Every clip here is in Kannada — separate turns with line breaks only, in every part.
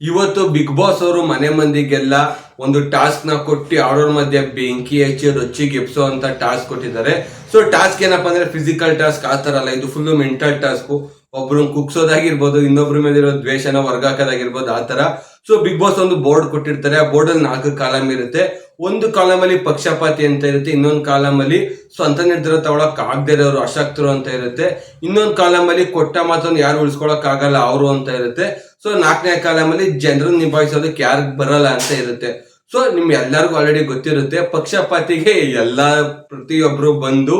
ಇವತ್ತು ಬಿಗ್ ಬಾಸ್ ಅವರು ಮನೆ ಮಂದಿಗೆಲ್ಲ ಒಂದು ಟಾಸ್ಕ್ನ ಕೊಟ್ಟು ಅವ್ರವ್ರ ಮಧ್ಯೆ ಬೆಂಕಿ ಹಚ್ಚಿ ರೊಚ್ಚಿ ಗೆಪ್ಸೋ ಅಂತ ಟಾಸ್ಕ್ ಕೊಟ್ಟಿದ್ದಾರೆ. ಸೊ ಟಾಸ್ಕ್ ಏನಪ್ಪಾ ಅಂದ್ರೆ ಫಿಸಿಕಲ್ ಟಾಸ್ಕ್, ಆ ತರ ಅಲ್ಲ. ಇದು ಫುಲ್ ಮೆಂಟಲ್ ಟಾಸ್ಕ್. ಒಬ್ರು ಕುಗ್ಸೋದಾಗಿರ್ಬೋದು, ಇನ್ನೊಬ್ರ ಮೇಲೆ ಇರೋ ದ್ವೇಷನ ವರ್ಗಾಕೋದಾಗಿರ್ಬೋದು, ಆ ತರ ಸೊ ಬಿಗ್ ಬಾಸ್ ಒಂದು ಬೋರ್ಡ್ ಕೊಟ್ಟಿರ್ತಾರೆ. ಆ ಬೋರ್ಡ್ ಅಲ್ಲಿ ನಾಲ್ಕು ಕಾಲಮ್ ಇರುತ್ತೆ. ಒಂದು ಕಾಲಮ್ ಅಲ್ಲಿ ಪಕ್ಷಪಾತಿ ಅಂತ ಇರುತ್ತೆ, ಇನ್ನೊಂದು ಕಾಲಮ್ ಅಲ್ಲಿ ಸ್ವಂತ ನಿರ್ಧಾರ ತಗೊಳಕ್ ಆಗದೆ ಇರೋರು ಅಶಕ್ತರು ಅಂತ ಇರುತ್ತೆ. ಇನ್ನೊಂದು ಕಾಲಮ್ ಅಲ್ಲಿ ಕೊಟ್ಟ ಮಾತನ್ನು ಯಾರು ಉಳಿಸ್ಕೊಳಕ್ ಆಗಲ್ಲ ಅವರು ಅಂತ ಇರುತ್ತೆ. ಸೊ ನಾಲ್ಕನೇ ಕಾಲಮ್ ಅಲ್ಲಿ ಜನರು ನಿಭಾಯಿಸೋದಕ್ಕೆ ಯಾರಿಗ್ ಬರಲ್ಲ ಅಂತ ಇರುತ್ತೆ. ಸೊ ನಿಮ್ ಎಲ್ಲರಿಗೂ ಆಲ್ರೆಡಿ ಗೊತ್ತಿರುತ್ತೆ, ಪಕ್ಷಪಾತಿಗೆ ಎಲ್ಲಾ ಪ್ರತಿಯೊಬ್ರು ಬಂದು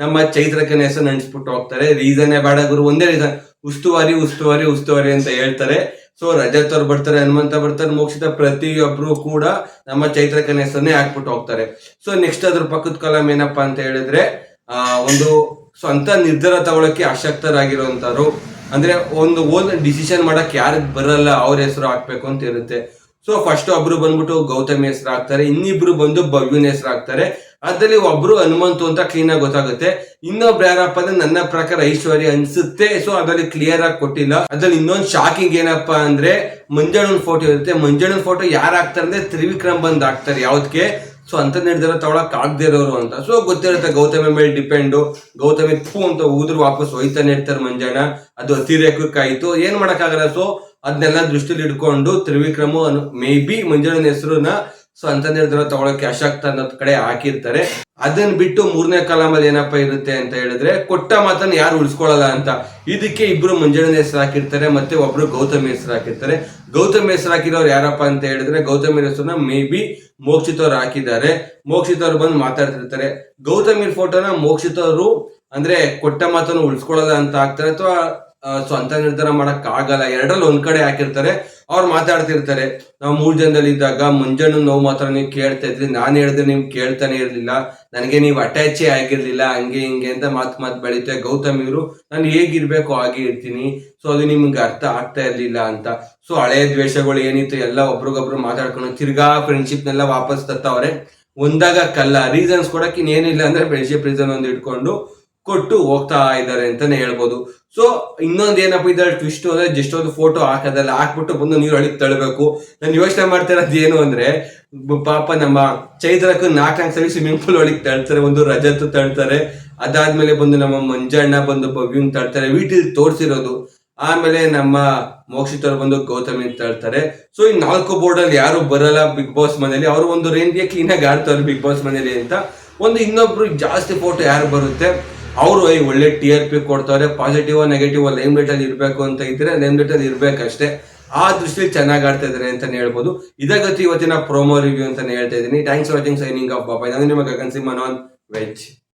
ನಮ್ಮ ಚೈತ್ರಕನ ಹೆಸರು ನೆನ್ಸ್ಬಿಟ್ಟು ಹೋಗ್ತಾರೆ. ರೀಸನ್ ಬೇಡ ಗುರು, ಒಂದೇ ರೀಸನ್ ಉಸ್ತುವಾರಿ ಉಸ್ತುವಾರಿ ಉಸ್ತುವಾರಿ ಅಂತ ಹೇಳ್ತಾರೆ. ಸೊ ರಜತ್ ಅವ್ರು ಬರ್ತಾರೆ, ಹನುಮಂತ ಬರ್ತಾರೆ, ಮೋಕ್ಷಿತ ಪ್ರತಿಯೊಬ್ರು ಕೂಡ ನಮ್ಮ ಚೈತ್ರ ಹೆಸರನ್ನೇ ಹಾಕ್ಬಿಟ್ಟು ಹೋಗ್ತಾರೆ. ಸೊ ನೆಕ್ಸ್ಟ್ ಅದ್ರ ಪಕ್ಕದ ಕಾಲಮ್ ಏನಪ್ಪಾ ಅಂತ ಹೇಳಿದ್ರೆ, ಆ, ಒಂದು ಸ್ವಂತ ನಿರ್ಧಾರ ತಗೊಳಕ್ಕೆ ಅಶಕ್ತರಾಗಿರುವಂತವ್ರು ಅಂದ್ರೆ ಒಂದು ಓನ್ ಡಿಸಿಷನ್ ಮಾಡಕ್ ಯಾರಿಗ್ ಬರಲ್ಲ, ಅವ್ರ ಹೆಸರು ಹಾಕ್ಬೇಕು ಅಂತ ಇರುತ್ತೆ. ಸೊ ಫಸ್ಟ್ ಒಬ್ರು ಬಂದ್ಬಿಟ್ಟು ಗೌತಮಿ ಹೆಸರು ಆಗ್ತಾರೆ ಇನ್ನಿಬ್ರು ಬಂದು ಭವ್ಯನ ಹೆಸರು ಹಾಕ್ತಾರೆ ಅದ್ರಲ್ಲಿ ಒಬ್ರು ಹನುಮಂತು ಅಂತ ಕ್ಲೀನ್ ಆಗಿ ಗೊತ್ತಾಗುತ್ತೆ. ಇನ್ನೊಬ್ರು ಯಾರಪ್ಪ ಅಂದ್ರೆ ನನ್ನ ಪ್ರಕಾರ ಐಶ್ವರ್ಯ ಅನ್ಸುತ್ತೆ. ಸೊ ಅದ್ರಲ್ಲಿ ಕ್ಲಿಯರ್ ಆಗಿ ಕೊಟ್ಟಿಲ್ಲ. ಅದ್ರಲ್ಲಿ ಇನ್ನೊಂದು ಶಾಕಿಂಗ್ ಏನಪ್ಪಾ ಅಂದ್ರೆ ಮಂಜಣ್ಣನ ಫೋಟೋ ಇರುತ್ತೆ. ಮಂಜಣ್ಣನ ಫೋಟೋ ಯಾರು ಹಾಕ್ತಾರೆ ಅಂದ್ರೆ ತ್ರಿವಿಕ್ರಮ್ ಬಂದ್ ಹಾಕ್ತಾರೆ ಯಾವ್ದಕ್ಕೆ ಸೊ ಅಂತ ನಿರ್ಧಾರ ತಗೊಳಕ್ ಆಗದೆ ಇರೋರು ಅಂತ. ಸೊ ಗೊತ್ತಿರುತ್ತೆ ಗೌತಮಿ ಮೇಲೆ ಡಿಪೆಂಡ್ ಗೌತಮಿ ಫೂ ಅಂತ ಊದ್ರು ವಾಪಸ್ ಹೋಯ್ತಾನೆ ಇರ್ತಾರೆ ಮಂಜಣ್ಣ. ಅದು ಅತಿರೇಕಕ್ಕಾಯ್ತು ಏನ್ ಮಾಡಕ್ಕಾಗಲ್ಲ? ಸೊ ಅದನ್ನೆಲ್ಲ ದೃಷ್ಟಿಲಿ ಇಟ್ಕೊಂಡು ತ್ರಿವಿಕ್ರಮ ಮೇ ಬಿ ಮಂಜಣ್ಣನ ಹೆಸರನ್ನ ಸೊ ಅಂತ ನಿರ್ಧಾರ ತಗೊಳಕ್ಕೆ ಅಶಕ್ತ ಅನ್ನೋದ್ ಕಡೆ ಹಾಕಿರ್ತಾರೆ. ಅದನ್ನ ಬಿಟ್ಟು ಮೂರನೇ ಕಾಲಮಲ್ಲಿ ಏನಪ್ಪಾ ಇರುತ್ತೆ ಅಂತ ಹೇಳಿದ್ರೆ ಕೊಟ್ಟ ಮಾತನ್ನ ಯಾರು ಉಳಿಸ್ಕೊಳ್ಳಲ್ಲ ಅಂತ. ಇದಕ್ಕೆ ಇಬ್ರು ಮಂಜುಳನ ಹೆಸರು ಹಾಕಿರ್ತಾರೆ, ಮತ್ತೆ ಒಬ್ರು ಗೌತಮಿ ಹೆಸರು ಹಾಕಿರ್ತಾರೆ. ಗೌತಮ್ ಹೆಸರು ಹಾಕಿರೋರು ಯಾರಪ್ಪ ಅಂತ ಹೇಳಿದ್ರೆ ಗೌತಮಿ ಹೆಸರನ್ನ ಮೇ ಬಿ ಮೋಕ್ಷಿತವ್ರು ಹಾಕಿದ್ದಾರೆ. ಮೋಕ್ಷಿತವ್ರು ಬಂದು ಮಾತಾಡ್ತಿರ್ತಾರೆ. ಗೌತಮಿ ಫೋಟೋನ ಮೋಕ್ಷಿತವ್ರು ಅಂದ್ರೆ ಕೊಟ್ಟ ಮಾತನ್ನು ಉಳಿಸ್ಕೊಳ್ಳಲ್ಲ ಅಂತ ಹಾಕ್ತಾರೆ ಅಥವಾ ಸ್ವಂತ ನಿರ್ಧಾರ ಮಾಡಕ್ ಆಗಲ್ಲ. ಎರಡರಲ್ಲಿ ಒಂದ್ ಕಡೆ ಹಾಕಿರ್ತಾರೆ, ಅವ್ರು ಮಾತಾಡ್ತಿರ್ತಾರೆ. ನಾವು ಮೂರ್ ಜನದಲ್ಲಿ ಇದ್ದಾಗ ಮುಂಜಾನೆ ನೋವು ಮಾತ್ರ ನೀವು ಕೇಳ್ತಾ ಇದ್ರಿ. ನಾನು ಹೇಳಿದ್ರೆ ನೀವು ಕೇಳ್ತಾನೆ ಇರ್ಲಿಲ್ಲ. ನನಗೆ ನೀವು ಅಟ್ಯಾಚೇ ಆಗಿರ್ಲಿಲ್ಲ, ಹಂಗೆ ಹಿಂಗೆ ಅಂತ ಮಾತ್ ಮಾತ್ ಬೆಳೀತೆ ಗೌತಮ್ ಇವರು, ನಾನು ಹೇಗಿರ್ಬೇಕು ಹಾಗೆ ಇರ್ತೀನಿ. ಸೊ ಅದು ನಿಮ್ಗೆ ಅರ್ಥ ಆಗ್ತಾ ಇರ್ಲಿಲ್ಲ ಅಂತ. ಸೊ ಹಳೆ ದ್ವೇಷಗಳು ಏನಿತ್ತು, ಎಲ್ಲ ಒಬ್ರಿಗೊಬ್ರು ಮಾತಾಡ್ಕೊಂಡು ತಿರ್ಗಾ ಫ್ರೆಂಡ್ಶಿಪ್ನೆಲ್ಲ ವಾಪಸ್ ತತ್ತವ್ರೆ. ಒಂದಾಗ ಕಲ್ಲ. ರೀಸನ್ಸ್ ಕೊಡಕ್ಕೆ ಇನ್ನೇನಿಲ್ಲ ಅಂದ್ರೆ ಫ್ರೆಂಡ್ಶಿಪ್ ರೀಸನ್ ಒಂದು ಇಟ್ಕೊಂಡು ಕೊಟ್ಟು ಹೋಗ್ತಾ ಇದ್ದಾರೆ ಅಂತಾನೆ ಹೇಳ್ಬೋದು. ಸೊ ಇನ್ನೊಂದ್ ಏನಪ್ಪ ಇದ್ರಲ್ಲಿ ಟ್ವಿಸ್ಟ್ ಅಂದ್ರೆ ಜಸ್ಟ್ ಒಂದು ಫೋಟೋ ಹಾಕೋದಲ್ಲ ಹಾಕ್ಬಿಟ್ಟು ಬಂದು ನೀರು ಹಳಿಗೆ ತಳ್ಳಬೇಕು ನಾನು ಯೋಚನೆ ಮಾಡ್ತಾ ಇರೋದು ಏನು ಅಂದ್ರೆ, ಪಾಪ ನಮ್ಮ ಚೈತ್ರಕ್ಕೆ ನಾಲ್ಕು ನಾಲ್ಕು ಸಲ ಸ್ವಿಮ್ಮಿಂಗ್ ಪೂಲ್ ಒಳಗೆ ತಳ್ತಾರೆ, ಒಂದು ರಜತ್ ತಳ್ತಾರೆ. ಅದಾದ್ಮೇಲೆ ಬಂದು ನಮ್ಮ ಮಂಜಣ್ಣ ಬಂದು ಭವ್ಯನ್ ತಳ್ತಾರೆ, ವೀಟಿಲ್ ತೋರಿಸಿರೋದು. ಆಮೇಲೆ ನಮ್ಮ ಮೋಕ್ಷಿತರು ಬಂದು ಗೌತಮಿ ತಳ್ತಾರೆ. ಸೊ ಈ ನಾಲ್ಕು ಬೋರ್ಡ್ ಅಲ್ಲಿ ಯಾರು ಬರಲ್ಲ ಬಿಗ್ ಬಾಸ್ ಮನೆಯಲ್ಲಿ. ಅವರು ಒಂದು ರೇಂಜ್ಗೆ ಕ್ಲೀನ್ ಆಗಿ ಆಡ್ತಾರೆ ಬಿಗ್ ಬಾಸ್ ಮನೇಲಿ ಅಂತ. ಒಂದು ಇನ್ನೊಬ್ರು ಜಾಸ್ತಿ ಫೋಟೋ ಯಾರು ಬರುತ್ತೆ? ಅವರು ಒಳ್ಳೆ ಟಿ ಆರ್ ಪಿ ಕೊಡ್ತಾರೆ ಪಾಸಿಟಿವ್ ನೆಗೆಟಿವ್ ಲೈಮ್ ಅಲ್ಲಿ ಇರಬೇಕು ಅಂತ ಇದ್ರೆ ಲೈಮ್ ಅಲ್ಲಿ ಇರ್ಬೇಕಷ್ಟೇ ಆ ದೃಷ್ಟಿಯಲ್ಲಿ ಚೆನ್ನಾಗಿ ಆಡ್ತಾ ಇದ್ದಾರೆ ಅಂತಾನೆ ಹೇಳ್ಬೋದು. ಇದಾಗತ್ತೆ ಇವತ್ತಿನ ಪ್ರೋಮೋ ರಿವ್ಯೂ ಅಂತ ಹೇಳ್ತಾ ಇದ್ದೀನಿ. ಥ್ಯಾಂಕ್ಸ್ ವಾಚಿಂಗ್ ಸೈನಿಂಗ್ ಆಫ್ ಬಾಬಾ ನಾನು ನಿಮ್ಮ ಗಗನ್ ಸಿಂಹ ನಾನ್ ವೆಜ್